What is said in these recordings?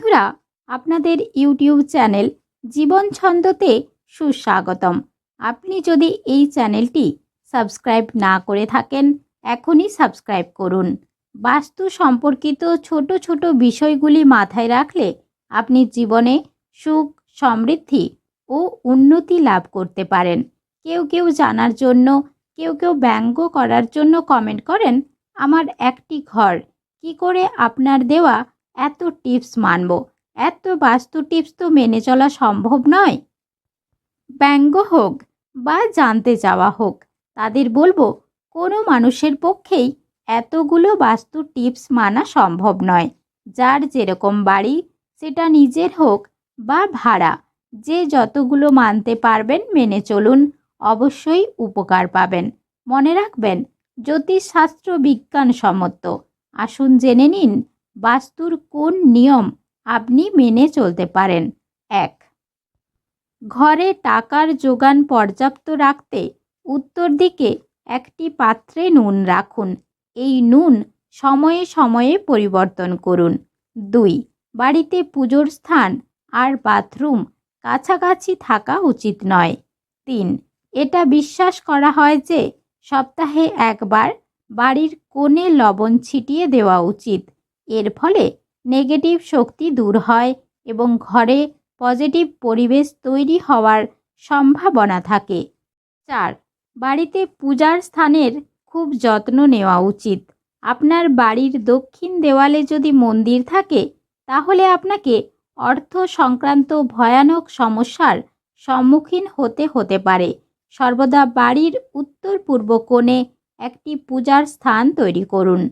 বন্ধুরা, আপনাদের YouTube channel জীবন ছন্দতে সুস্বাগতম। আপনি যদি এই চ্যানেলটি সাবস্ক্রাইব না করে থাকেন, এখনই সাবস্ক্রাইব করুন। বাস্তু সম্পর্কিত ছোট ছোট বিষয়গুলি মাথায় রাখলে আপনি জীবনে সুখ, সমৃদ্ধি ও উন্নতি লাভ করতে পারেন। কেউ কেউ জানার জন্য, কেউ কেউ ব্যঙ্গ করার জন্য কমেন্ট করেন, আমার একটি ঘর, কি করে আপনার দেওয়া এত টিপস মানব। এত বাস্তু টিপস তো মেনে চলা সম্ভব নয়। ব্যঙ্গ হোক বা জানতে চাওয়া হোক, তাদের বলব, কোনো মানুষের পক্ষেই এতগুলো বাস্তু টিপস মানা সম্ভব নয়। যার যেরকম বাড়ি, সেটা নিজের হোক বা ভাড়া, যে যতগুলো মানতে পারবেন মেনে চলুন, অবশ্যই উপকার পাবেন। মনে রাখবেন, জ্যোতিষশাস্ত্র বিজ্ঞান বিজ্ঞানসম্মত। আসুন জেনে নিন বাস্তুর কোন নিয়ম আপনি মেনে চলতে পারেন? এক, ঘরে টাকার যোগান পর্যাপ্ত রাখতে উত্তর দিকে একটি পাত্রে নুন রাখুন। এই নুন সময়ে সময়ে পরিবর্তন করুন। দুই, বাড়িতে পুজোর স্থান আর বাথরুম কাছাকাছি থাকা উচিত নয়। তিন, এটা বিশ্বাস করা হয় যে সপ্তাহে একবার বাড়ির কোণে লবণ ছিটিয়ে দেওয়া উচিত। এর ফলে নেগেটিভ শক্তি দূর হয় এবং ঘরে পজিটিভ পরিবেশ তৈরি হওয়ার সম্ভাবনা থাকে। চার, বাড়িতে পূজার স্থানের খুব যত্ন নেওয়া উচিত। আপনার বাড়ির দক্ষিণ দেওয়ালে যদি মন্দির থাকে, তাহলে আপনাকে অর্থ সংক্রান্ত ভয়ানক সমস্যার সম্মুখীন হতে হতে পারে। সর্বদা বাড়ির উত্তর পূর্ব কোণে একটি পূজার স্থান তৈরি করুন।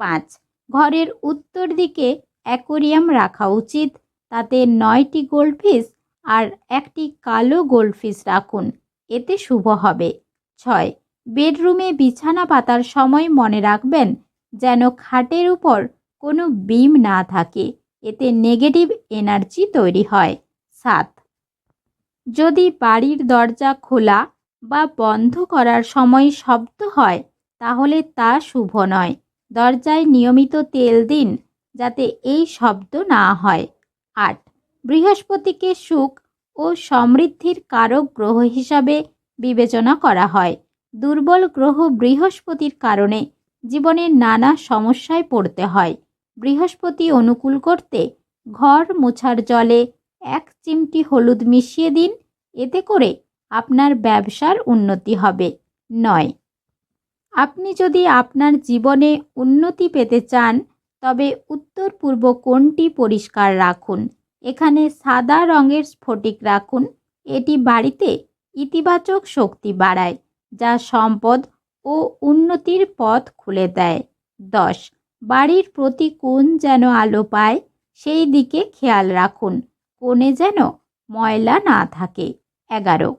পাঁচ ঘরের উত্তর দিকে অ্যাকোরিয়াম রাখা উচিত। তাতে নয়টি গোল্ডফিশ আর একটি কালো গোল্ডফিশ রাখুন। এতে শুভ হবে। ছয়। বেডরুমে বিছানা পাতার সময় মনে রাখবেন যেন খাটের উপর কোনো বিম না থাকে। এতে নেগেটিভ এনার্জি তৈরি হয়। সাত। যদি বাড়ির দরজা খোলা বা বন্ধ করার সময় শব্দ হয়, তাহলে তা শুভ নয়। দরজায় নিয়মিত তেল দিন যাতে এই শব্দ না হয়। আট, বৃহস্পতিকে সুখ ও সমৃদ্ধির কারক গ্রহ হিসাবে বিবেচনা করা হয়। দুর্বল গ্রহ বৃহস্পতির কারণে জীবনের নানা সমস্যায় পড়তে হয়। বৃহস্পতি অনুকূল করতে ঘর মোছার জলে এক চিমটি হলুদ মিশিয়ে দিন, এতে করে আপনার ব্যবসার উন্নতি হবে। নয় আপনি যদি আপনার জীবনে উন্নতি পেতে চান, তবে উত্তর পূর্ব কোণটি পরিষ্কার রাখুন। এখানে সাদা রঙের স্ফটিক রাখুন। এটি বাড়িতে ইতিবাচক শক্তি বাড়ায়, যা সম্পদ ও উন্নতির পথ খুলে দেয়। দশ, বাড়ির প্রতি কোণ যেন আলো পায়, সেই দিকে খেয়াল রাখুন। কোণে যেন ময়লা না থাকে। এগারো,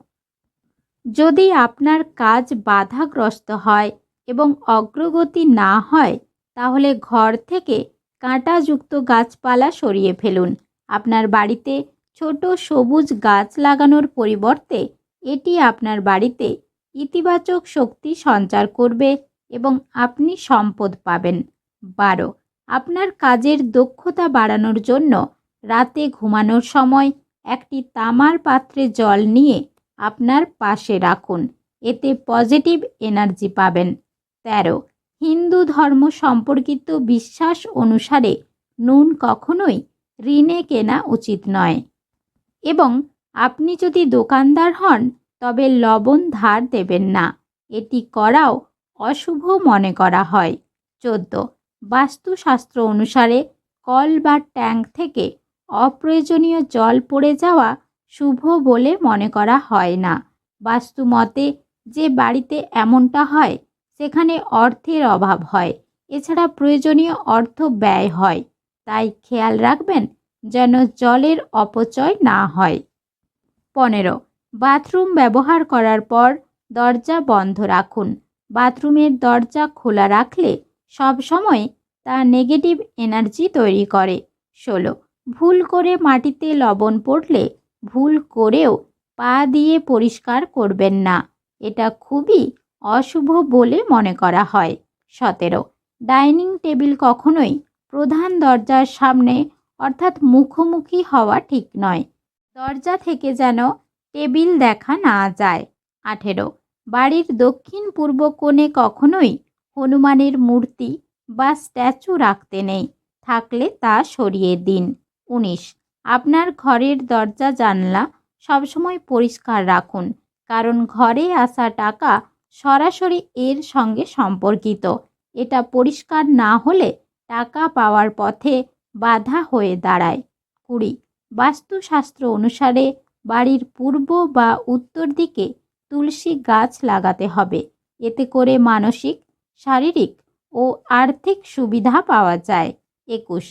যদি আপনার কাজ বাধাগ্রস্ত হয় এবং অগ্রগতি না হয়, তাহলে ঘর থেকে কাঁটাযুক্ত গাছপালা সরিয়ে ফেলুন। আপনার বাড়িতে ছোট সবুজ গাছ লাগানোর পরিবর্তে এটি আপনার বাড়িতে ইতিবাচক শক্তি সঞ্চার করবে এবং আপনি সম্পদ পাবেন। বারো, আপনার কাজের দক্ষতা বাড়ানোর জন্য রাতে ঘুমানোর সময় একটি তামার পাত্রে জল নিয়ে আপনার পাশে রাখুন। এতে পজিটিভ এনার্জি পাবেন। তেরো। হিন্দু ধর্ম সম্পর্কিত বিশ্বাস অনুসারে নুন কখনোই ঋণে কেনা উচিত নয়। এবং আপনি যদি দোকানদার হন, তবে লবণ ধার দেবেন না। এটি করাও অশুভ মনে করা হয়। চোদ্দ। বাস্তুশাস্ত্র অনুসারে কল বা ট্যাঙ্ক থেকে অপ্রয়োজনীয় জল পড়ে যাওয়া শুভ বলে মনে করা হয় না। বাস্তু মতে, যে বাড়িতে এমনটা হয় সেখানে অর্থের অভাব হয়। এছাড়া প্রয়োজনীয় অর্থ ব্যয় হয়। তাই খেয়াল রাখবেন যেন জলের অপচয় না হয়। পনেরো, বাথরুম ব্যবহার করার পর দরজা বন্ধ রাখুন। বাথরুমের দরজা খোলা রাখলে সব সময় তা নেগেটিভ এনার্জি তৈরি করে। ষোলো, ভুল করে মাটিতে লবণ পড়লে ভুল করেও পা দিয়ে পরিষ্কার করবেন না। এটা খুবই অশুভ বলে মনে করা হয়। সতেরো, ডাইনিং টেবিল কখনোই প্রধান দরজার সামনে অর্থাৎ মুখোমুখি হওয়া ঠিক নয়। দরজা থেকে যেন টেবিল দেখা না যায়। আঠেরো, বাড়ির দক্ষিণ পূর্ব কোণে কখনোই হনুমানের মূর্তি বা স্ট্যাচু রাখতে নেই। থাকলে তা সরিয়ে দিন। উনিশ, আপনার ঘরের দরজা জানলা সবসময় পরিষ্কার রাখুন, কারণ ঘরে আসা টাকা সরাসরি এর সঙ্গে সম্পর্কিত। এটা পরিষ্কার না হলে টাকা পাওয়ার পথে বাধা হয়ে দাঁড়ায়। কুড়ি, বাস্তুশাস্ত্র অনুসারে বাড়ির পূর্ব বা উত্তর দিকে তুলসী গাছ লাগাতে হবে। এতে করে মানসিক, শারীরিক ও আর্থিক সুবিধা পাওয়া যায়। একুশ,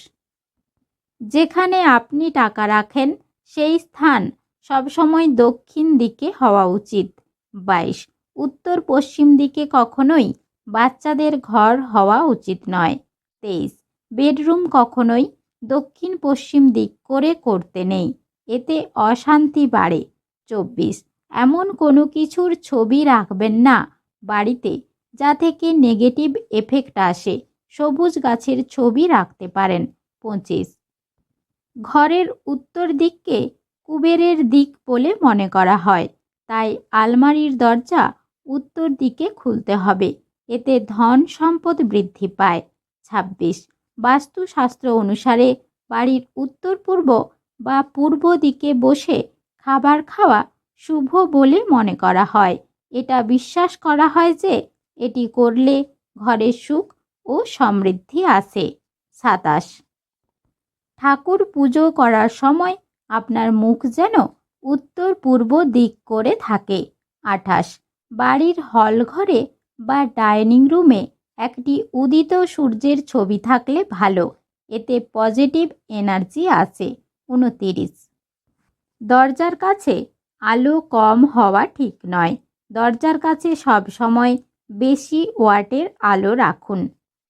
যেখানে আপনি টাকা রাখেন, সেই স্থান সবসময় দক্ষিণ দিকে হওয়া উচিত। বাইশ উত্তর পশ্চিম দিকে কখনোই বাচ্চাদের ঘর হওয়া উচিত নয়। তেইশ, বেডরুম কখনোই দক্ষিণ পশ্চিম দিক করে করতে নেই। এতে অশান্তি বাড়ে। চব্বিশ, এমন কোনো কিছুর ছবি রাখবেন না বাড়িতে যা থেকে নেগেটিভ এফেক্ট আসে। সবুজ গাছের ছবি রাখতে পারেন। পঁচিশ, ঘরের উত্তর দিককে কুবেরের দিক বলে মনে করা হয়। তাই আলমারির দরজা উত্তর দিকে খুলতে হবে। এতে ধন সম্পদ বৃদ্ধি পায়। ছাব্বিশ। বাস্তুশাস্ত্র অনুসারে বাড়ির উত্তর পূর্ব বা পূর্ব দিকে বসে খাবার খাওয়া শুভ বলে মনে করা হয়। এটা বিশ্বাস করা হয় যে এটি করলে ঘরে সুখ ও সমৃদ্ধি আসে সাতাশ। ঠাকুর পুজো করার সময় আপনার মুখ যেন উত্তর পূর্ব দিক করে থাকে। আঠাশ। বাড়ির হল ঘরে বা ডাইনিং রুমে একটি উদিত সূর্যের ছবি থাকলে ভালো। এতে পজিটিভ এনার্জি আসে। উনতিরিশ। দরজার কাছে আলো কম হওয়া ঠিক নয়। দরজার কাছে সব সময় বেশি ওয়াটের আলো রাখুন।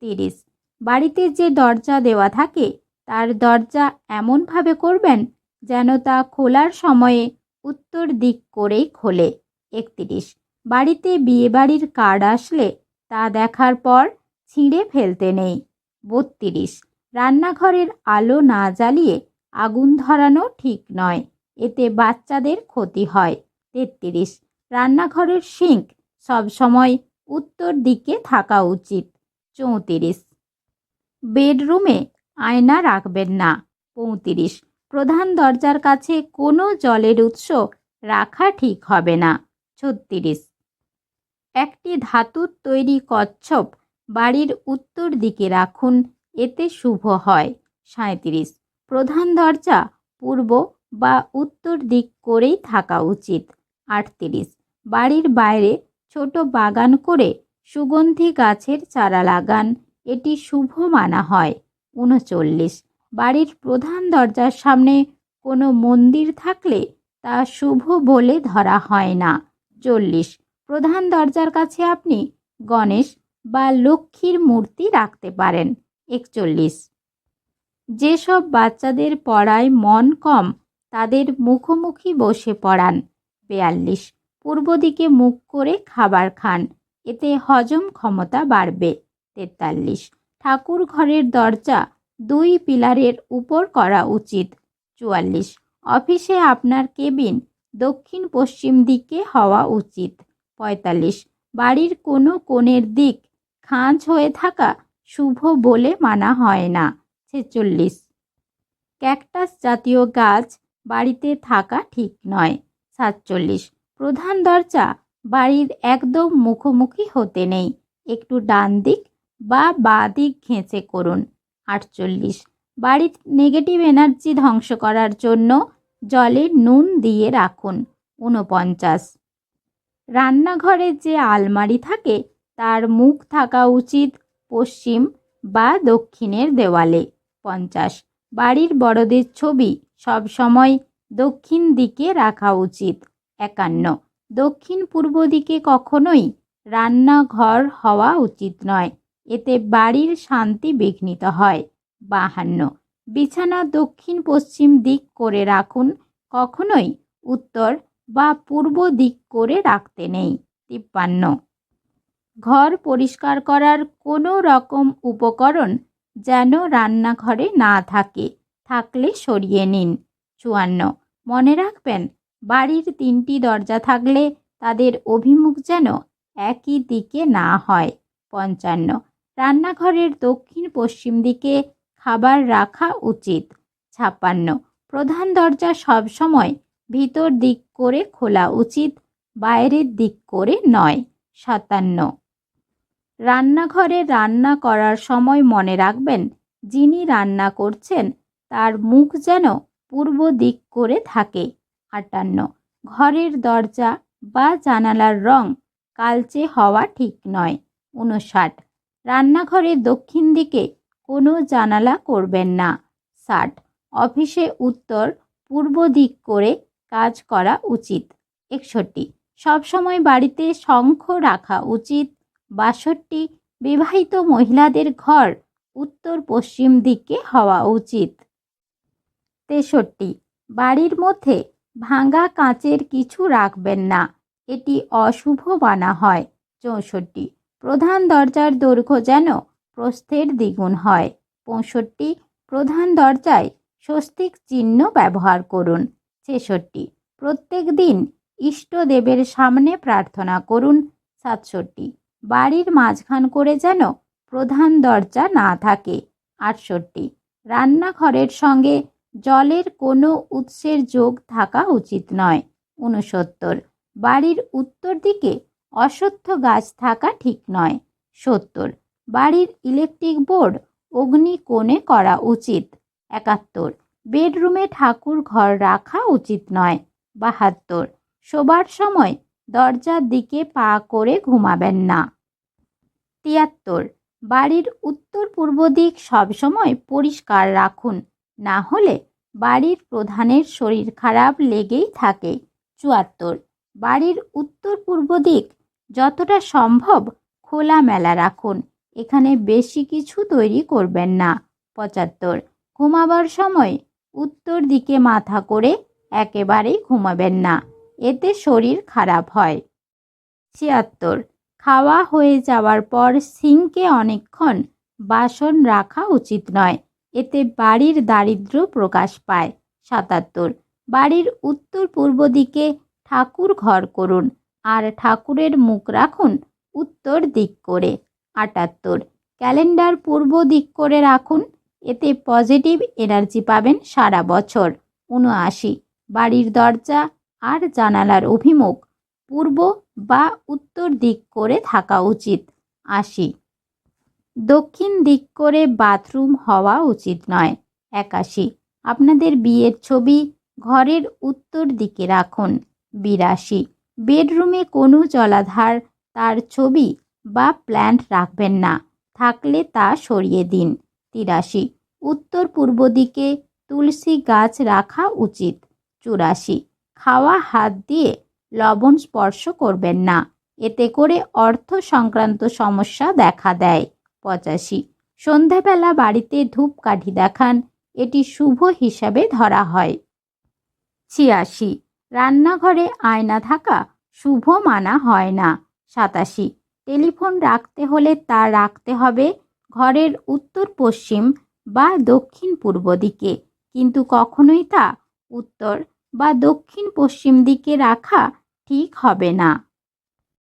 তিরিশ। বাড়িতে যে দরজা দেওয়া থাকে, তার দরজা এমনভাবে করবেন যেন তা খোলার সময়ে উত্তর দিক করেই খোলে। একত্রিশ। বাড়িতে বিয়েবাড়ির কার্ড আসলে তা দেখার পর ছিঁড়ে ফেলতে নেই। বত্রিশ। রান্নাঘরের আলো না জ্বালিয়ে আগুন ধরানো ঠিক নয়। এতে বাচ্চাদের ক্ষতি হয়। তেত্রিশ। রান্নাঘরের সিঙ্ক সবসময় উত্তর দিকে থাকা উচিত। চৌত্রিশ। বেডরুমে আয়না রাখবেন না। পঁয়ত্রিশ। প্রধান দরজার কাছে কোনো জলের উৎস রাখা ঠিক হবে না। ছত্রিশ। একটি ধাতুর তৈরি কচ্ছপ বাড়ির উত্তর দিকে রাখুন, এতে শুভ হয়। সাঁত্রিশ প্রধান দরজা পূর্ব বা উত্তর দিক করেই থাকা উচিত। আটত্রিশ। বাড়ির বাইরে ছোট বাগান করে সুগন্ধি গাছের চারা লাগান, এটি শুভ মানা হয়। উনচল্লিশ। বাড়ির প্রধান দরজার সামনে কোনো মন্দির থাকলে তা শুভ বলে ধরা হয় না। চল্লিশ। প্রধান দরজার কাছে আপনি গণেশ বা লক্ষ্মীর মূর্তি রাখতে পারেন। একচল্লিশ। যেসব বাচ্চাদের পড়ায় মন কম, তাদের মুখোমুখি বসে পড়ান। বেয়াল্লিশ। পূর্ব দিকে মুখ করে খাবার খান। এতে হজম ক্ষমতা বাড়বে। তেতাল্লিশ। ঠাকুর ঘরের দরজা দুই পিলারের উপর করা উচিত। চুয়াল্লিশ। অফিসে আপনার কেবিন দক্ষিণ পশ্চিম দিকে হওয়া উচিত। পঁয়তাল্লিশ। বাড়ির কোনো কোণের দিক খাঁজ হয়ে থাকা শুভ বলে মানা হয় না। ছেচল্লিশ। ক্যাকটাস জাতীয় গাছ বাড়িতে থাকা ঠিক নয়। সাতচল্লিশ। প্রধান দরজা বাড়ির একদম মুখোমুখি হতে নেই। একটু ডান দিক বা বাঁ দিক ঘেঁচে করুন। আটচল্লিশ। বাড়ির নেগেটিভ এনার্জি ধ্বংস করার জন্য জলে নুন দিয়ে রাখুন। ঊনপঞ্চাশ। রান্নাঘরে যে আলমারি থাকে, তার মুখ থাকা উচিত পশ্চিম বা দক্ষিণের দেওয়ালে। পঞ্চাশ। বাড়ির বড়দের ছবি সব সময় দক্ষিণ দিকে রাখা উচিত। একান্ন। দক্ষিণ পূর্ব দিকে কখনোই রান্নাঘর হওয়া উচিত নয়। এতে বাড়ির শান্তি বিঘ্নিত হয়। বাহান্ন। বিছানা দক্ষিণ পশ্চিম দিক করে রাখুন। কখনোই উত্তর বা পূর্ব দিক করে রাখতে নেই। তিপ্পান্ন। ঘর পরিষ্কার করার কোনো রকম উপকরণ যেন রান্নাঘরে না থাকে, থাকলে সরিয়ে নিন। চুয়ান্ন। মনে রাখবেন, বাড়ির তিনটি দরজা থাকলে তাদের অভিমুখ যেন একই দিকে না হয়। পঞ্চান্ন। রান্নাঘরের দক্ষিণ পশ্চিম দিকে খাবার রাখা উচিত। ছাপ্পান্ন। প্রধান দরজা সবসময় ভিতর দিক করে খোলা উচিত, বাইরের দিক করে নয়। সাতান্ন। রান্নাঘরে রান্না করার সময় মনে রাখবেন, যিনি রান্না করছেন, তার মুখ যেন পূর্ব দিক করে থাকে। আটান্ন। ঘরের দরজা বা জানালার রং কালচে হওয়া ঠিক নয়। উনষাট। রান্নাঘরের দক্ষিণ দিকে কোনো জানালা করবেন না। ষাট। অফিসে উত্তর পূর্ব দিক করে কাজ করা উচিত। একষট্টি। সবসময় বাড়িতে শঙ্খ রাখা উচিত। বাষট্টি। বিবাহিত মহিলাদের ঘর উত্তর পশ্চিম দিকে হওয়া উচিত। তেষট্টি। বাড়ির মধ্যে ভাঙা কাঁচের কিছু রাখবেন না। এটি অশুভ বানা হয়। চৌষট্টি। প্রধান দরজার দৈর্ঘ্য যেন প্রস্থের দ্বিগুণ হয়। পঁয়ষট্টি। প্রধান দরজায় স্বস্তিক চিহ্ন ব্যবহার করুন। ছেষট্টি। প্রত্যেক দিন ইষ্টদেবের সামনে প্রার্থনা করুন সাতষট্টি। বাড়ির মাঝখান করে যেন প্রধান দরজা না থাকে আটষট্টি। রান্নাঘরের সঙ্গে জলের কোনো উৎসের যোগ থাকা উচিত নয় ঊনসত্তর। বাড়ির উত্তর দিকে অশ্বত্থ গাছ থাকা ঠিক নয় সত্তর। বাড়ির ইলেকট্রিক বোর্ড অগ্নি কোণে করা উচিত একাত্তর। বেডরুমে ঠাকুর ঘর রাখা উচিত নয়। বাহাত্তর। শোবার সময় দরজার দিকে পা করে ঘুমাবেন না। তিয়াত্তর। বাড়ির উত্তর পূর্ব দিক সবসময় পরিষ্কার রাখুন, না হলে বাড়ির প্রধানের শরীর খারাপ লেগেই থাকে। চুয়াত্তর। বাড়ির উত্তর পূর্ব দিক যতটা সম্ভব খোলামেলা রাখুন, এখানে বেশি কিছু তৈরি করবেন না। পঁচাত্তর। ঘুমাবার সময় উত্তর দিকে মাথা করে একেবারেই ঘুমাবেন না। এতে শরীর খারাপ হয়। ছিয়াত্তর। খাওয়া হয়ে যাওয়ার পর সিঙ্কে অনেকক্ষণ বাসন রাখা উচিত নয়। এতে বাড়ির দারিদ্র প্রকাশ পায়। সাতাত্তর। বাড়ির উত্তর পূর্ব দিকে ঠাকুর ঘর করুন আর ঠাকুরের মুখ রাখুন উত্তর দিক করে। আটাত্তর। ক্যালেন্ডার পূর্ব দিক করে রাখুন এতে পজিটিভ এনার্জি পাবেন সারা বছর। উনআশি বাড়ির দরজা আর জানালার অভিমুখ, পূর্ব বা উত্তর দিক করে থাকা উচিত। আশি, দক্ষিণ দিক করে বাথরুম হওয়া উচিত নয়। একাশি, আপনাদের বিয়ের ছবি ঘরের উত্তর দিকে রাখুন। বিরাশি, বেডরুমে কোনো জলাধার, তার ছবি বা প্ল্যান্ট রাখবেন না। থাকলে তা সরিয়ে দিন। তিরাশি। উত্তর পূর্ব দিকে তুলসী গাছ রাখা উচিত। চুরাশি। খাওয়া হাত দিয়ে লবণ স্পর্শ করবেন না। এতে করে অর্থ সংক্রান্ত সমস্যা দেখা দেয়। পঁচাশি। সন্ধ্যাবেলা বাড়িতে ধূপকাঠি দেখান। এটি শুভ হিসাবে ধরা হয়। ছিয়াশি। রান্নাঘরে আয়না থাকা শুভ মানা হয় না। সাতাশি। টেলিফোন রাখতে হলে তা রাখতে হবে। ঘরের উত্তর পশ্চিম বা দক্ষিণ পূর্ব দিকে। কিন্তু কখনোই তা উত্তর বা দক্ষিণ পশ্চিম দিকে রাখা ঠিক হবে না।